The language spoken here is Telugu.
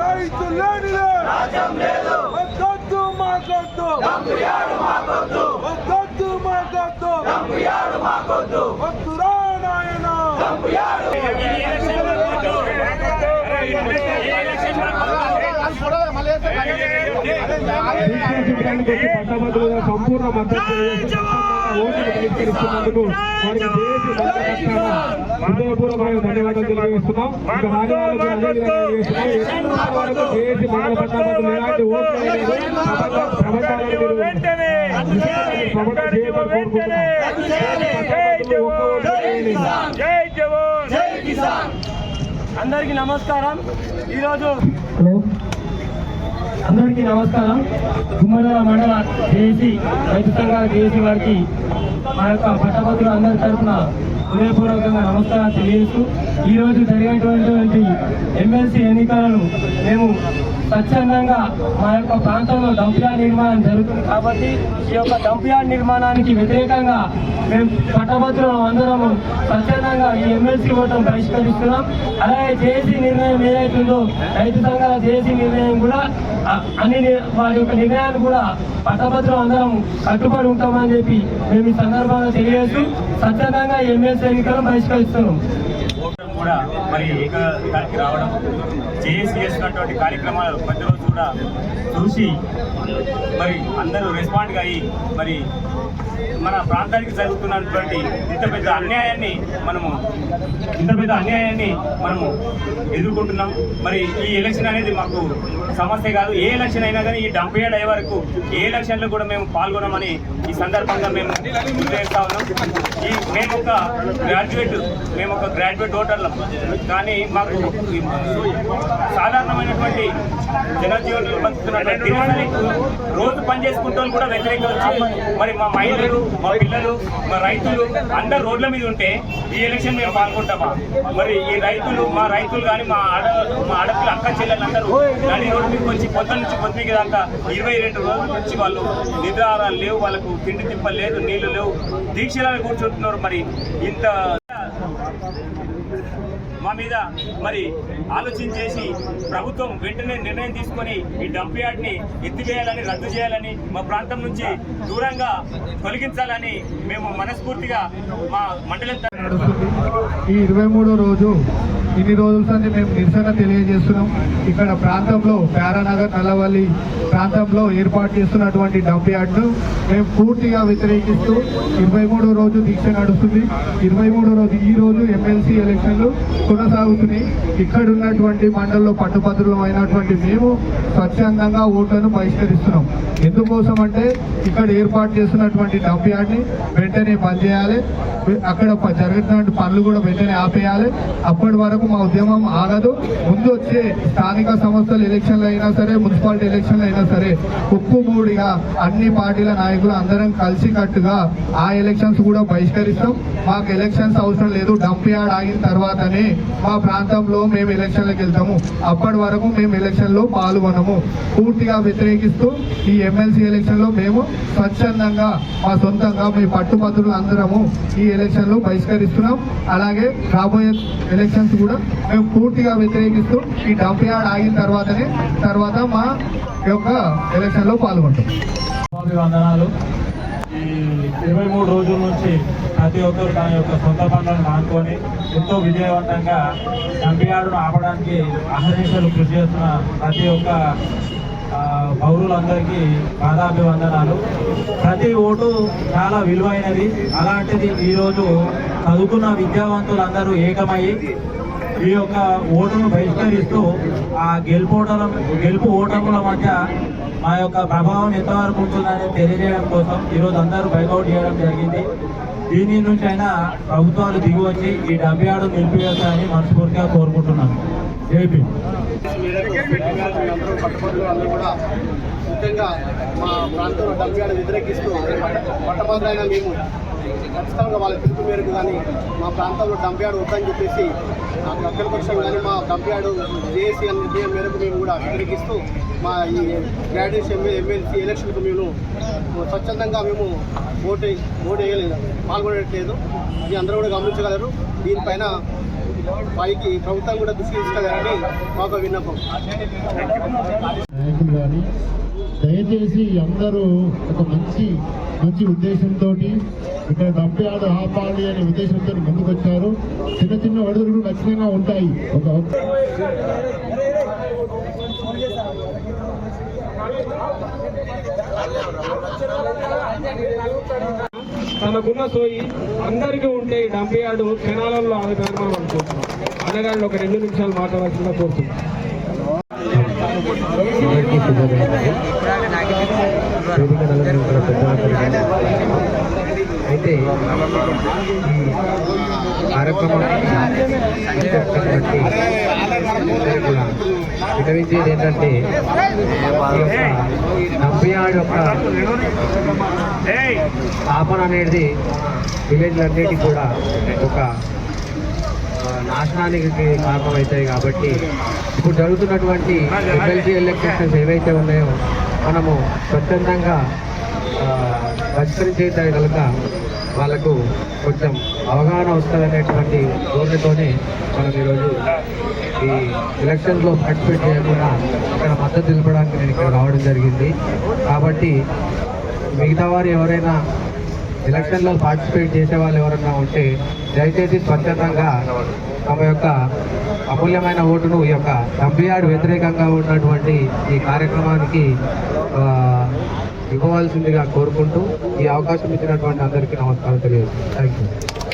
రైతులానిదే మాకొద్దు వద్దొద్దు మాకొద్దు మాకొద్దు పట్టభద్రులుగా సంపూర్ణ మద్దతు ఓటును బహిష్కరిస్తున్నందుకు వారికి హృదయపూర్వకమైన ధన్యవాదాలు తెలియజేస్తున్నాం అదే విధంగా తెలియజేస్తున్నాం వరకు మండల పట్టభద్రులు ఎలాంటి ఓట్లు మీరు చేయమని కోరుకుంటున్నాం. అందరికీ నమస్కారం ఈరోజు అందరికీ నమస్కారం. గుమ్మల మండల జేసీ రైతు సంఘాల జేసీ వారికి మా యొక్క పట్టభద్రులు అందరి తరఫున హృదయపూర్వకంగా నమస్కారం తెలియజేస్తూ ఈరోజు జరిగినటువంటి ఎమ్మెల్సీ ఎన్నికలను మేము స్వచ్ఛందంగా మా యొక్క ప్రాంతంలో డంప్యార్డ్ నిర్మాణం జరుగుతుంది కాబట్టి ఈ యొక్క డంప్యార్డ్ నిర్మాణానికి వ్యతిరేకంగా మేము పట్టభద్రులు అందరము స్వచ్ఛందంగా ఈ ఎమ్మెల్సీ ఓటం బహిష్కరిస్తున్నాం అలాగే జేసీ నిర్ణయం ఏదైతుందో రైతు సంఘాల జేసీ నిర్ణయం కూడా అన్ని వారి యొక్క నిర్ణయాలు కూడా పట్టభద్రులు అందరం కట్టుబడి ఉంటామని చెప్పి మేము ఈ సందర్భంగా తెలియజేస్తూ స్వచ్ఛందంగా ఈ ఎమ్మెల్సీ ఎన్నికలను బహిష్కరిస్తున్నాం. కూడా మరి ఏకదానికి రావడం చేసి చేసినటువంటి కార్యక్రమాలు ప్రతిరోజు కూడా చూసి మరి అందరూ రెస్పాండ్గా అయ్యి మరి మన ప్రాంతానికి జరుగుతున్నటువంటి ఇంత పెద్ద అన్యాయాన్ని మనము ఇంత పెద్ద అన్యాయాన్ని మనము ఎదుర్కొంటున్నాం. మరి ఈ ఎలక్షన్ అనేది మాకు సమస్య కాదు. ఏ ఎలక్షన్ అయినా కానీ ఈ డెబ్బై ఏడు అయ్యే వరకు ఏ ఎలక్షన్లో కూడా మేము పాల్గొనమని ఈ సందర్భంగా మేము చేస్తా ఉన్నాం. ఈ మేము ఒక గ్రాడ్యుయేట్ మేము ఒక గ్రాడ్యుయేట్ ఓటర్లం. కానీ మాకు సాధారణమైనటువంటి జనజీవనంలో బతుకుతున్నటువంటి దినసరి రోజు పనిచేసుకుంటూ కూడా వ్యతిరేకం వచ్చి మరి మా మహిళలు మా పిల్లలు మా రైతులు అందరు రోడ్ల మీద ఉంటే ఈ ఎలక్షన్ మేము పాల్గొంటామా? మరి ఈ రైతులు మా రైతులు కానీ మా ఆడ మా ఆడపిల్ల అక్క చెల్లెలు అందరూ కానీ రోడ్డు మీదకి వచ్చి పొద్దున్న నుంచి పొద్దుకి దాకా ఇరవై రెండు రోజుల నుంచి వాళ్ళు నిద్రాహారాలు లేవు వాళ్ళకు తిండి తిప్పలు లేదు నీళ్ళు లేవు. దీక్షలను కూర్చుంటున్నారు మరి. ఇంత మా మీద మరి ఆలోచన చేసి ప్రభుత్వం వెంటనే నిర్ణయం తీసుకొని ఈ డంప్ యార్డ్ని ఎత్తివేయాలని రద్దు చేయాలని మా ప్రాంతం నుంచి దూరంగా తొలగించాలని మేము మనస్ఫూర్తిగా మా మండలం ఈ ఇరవై మూడో రోజు ఇన్ని రోజుల నుంచి మేము నిరసన తెలియజేస్తున్నాం. ఇక్కడ ప్రాంతంలో ప్యారానగర్ నల్లవల్లి ప్రాంతంలో ఏర్పాటు చేస్తున్నటువంటి డంప్ యార్డ్ను మేము పూర్తిగా వ్యతిరేకిస్తూ ఇరవై మూడో రోజు దీక్ష నడుస్తుంది. ఇరవై మూడో రోజు ఈ రోజు ఎమ్మెల్సీ ఎలక్షన్లు కొనసాగుతున్నాయి. ఇక్కడ ఉన్నటువంటి మండలంలో పట్టుపత్రులు అయినటువంటి మేము స్వచ్ఛందంగా ఓట్లను బహిష్కరిస్తున్నాం. ఎందుకోసం అంటే ఇక్కడ ఏర్పాటు చేస్తున్నటువంటి డంప్ యార్డ్ని వెంటనే బంద్ చేయాలి. అక్కడ జరుగుతున్నటువంటి పనులు కూడా వెంటనే ఆపేయాలి. అప్పటి వరకు మా ఉద్యమం ఆగదు. ముందు వచ్చే స్థానిక సంస్థల ఎలక్షన్లు అయినా సరే మున్సిపాలిటీ ఎలక్షన్లు అయినా సరే ఉక్కుమూడిగా అన్ని పార్టీల నాయకులు అందరం కలిసి కట్టుగా ఆ ఎలక్షన్స్ కూడా బహిష్కరిస్తాం. మాకు ఎలక్షన్స్ అవసరం లేదు. డంప్ యార్డ్ ఆగిన తర్వాతనే మా ప్రాంతంలో మేము ఎలక్షన్లకు వెళ్తాము. అప్పటి వరకు మేము ఎలక్షన్లో పాల్గొనము. పూర్తిగా వ్యతిరేకిస్తూ ఈ ఎమ్మెల్సీ ఎలక్షన్లో మేము స్వచ్ఛందంగా మా సొంతంగా మీ పట్టుపత్రులు అందరము ఈ ఎలక్షన్లో బహిష్కరిస్తున్నాం. అలాగే రాబోయే ఎలక్షన్స్ కూడా మేము పూర్తిగా వ్యతిరేకిస్తూ ఈ డంప్ యార్డ్ ఆగిన తర్వాతనే తర్వాత మా యొక్క ఎలక్షన్లో పాల్గొంటాం. అభివందనాలు. ఈ ఇరవై మూడు రోజుల నుంచి ప్రతి ఒక్కరు తన యొక్క సొంత పనులను మానుకొని ఎంతో విజయవంతంగా డంపియార్డును ఆపడానికి అహర్నిశలు కృషి చేస్తున్న ప్రతి ఒక్క పౌరులందరికీ పాదాభివందనాలు. ప్రతి ఓటు చాలా విలువైనది. అలాంటిది ఈరోజు చదువుకున్న విద్యావంతులందరూ ఏకమయ్యి ఈ యొక్క ఓటును బహిష్కరిస్తూ ఆ గెలుపోటల గెలుపు ఓటముల మధ్య మా యొక్క ప్రభావం ఎంతవరకు ఉంటుందని తెలియజేయడం కోసం ఈరోజు అందరూ బైకౌట్ చేయడం జరిగింది. దీని నుంచి అయినా ప్రభుత్వాలు దిగి వచ్చి ఈ డబ్బి ఆడు నిలిపివేస్తాయని మనస్ఫూర్తిగా కోరుకుంటున్నాను. ఏపీ అందరూ కూడా ముఖ్యంగా మా ప్రాంతంలో డంపియాడు వ్యతిరేకిస్తూ పట్టభద్రైన మేము ఖచ్చితంగా వాళ్ళ పిలుపు మేరకు కానీ మా ప్రాంతంలో డంపియాడు వద్దని చెప్పేసి అఖిలపక్షం కానీ మా డంపియాడు జేఏసీ అనే నిర్ణయం మేరకు మేము కూడా వ్యతిరేకిస్తూ మా ఈ గ్రాడ్యుయేషన్ ఎమ్మె ఎమ్మెల్సీ ఎలక్షన్కు మేము స్వచ్ఛందంగా మేము ఓటు ఓటు వేయలేదు పాల్గొనట్లేదు ఇది అందరూ కూడా గమనించగలరు. దీనిపైన పైకి ప్రభుత్వం కూడా దృష్టి తీసుకోగలని మాకు విన్నపం. దయచేసి అందరూ ఒక మంచి మంచి ఉద్దేశంతో ఇక్కడ దంపేయాలి ఆపాలి అనే ఉద్దేశంతో ముందుకొచ్చారు. చిన్న చిన్న ఒడిదుడుకులు ఖచ్చితంగా ఉంటాయి. ఒక తనకున్న సోయి అందరికీ ఉంటే ఈ డెబ్బై ఆడు క్షణాలలో ఆగుతారని మనం అనుకుంటున్నాం. అన్నగారిని ఒక రెండు నిమిషాలు మాట్లాడాల్సిందిగా కోరుతున్నాం. అయితే కార్యక్రమానికి కూడా ఏంటంటే యొక్క డెబ్బై ఆడు యొక్క స్థాపన అనేది విలేజ్లన్నిటికీ కూడా ఒక నాశనానికి కారణమవుతాయి కాబట్టి ఇప్పుడు జరుగుతున్నటువంటి ఎమ్మెల్సీ ఎలక్షన్స్ ఏవైతే ఉన్నాయో మనము స్వచ్ఛందంగా ఆ, కనుక వాళ్ళకు కొంచెం అవగాహన వస్తుందనేటువంటి ధోరణితోనే మనం ఈరోజు ఈ ఎలక్షన్లో పార్టిసిపేట్ చేయకుండా ఇక్కడ మద్దతు తెలపడానికి నేను ఇక్కడ రావడం జరిగింది. కాబట్టి మిగతా వారు ఎవరైనా ఎలక్షన్లో పార్టిసిపేట్ చేసే వాళ్ళు ఎవరన్నా ఉంటే దయచేసి స్వచ్ఛందంగా తమ యొక్క అమూల్యమైన ఓటును ఈ యొక్క డంపియార్డ్ వ్యతిరేకంగా ఉన్నటువంటి ఈ కార్యక్రమానికి ఇవ్వవలసిందిగా కోరుకుంటూ ఈ అవకాశం ఇచ్చినటువంటి అందరికీ నమస్కారం తెలియదు థ్యాంక్ యూ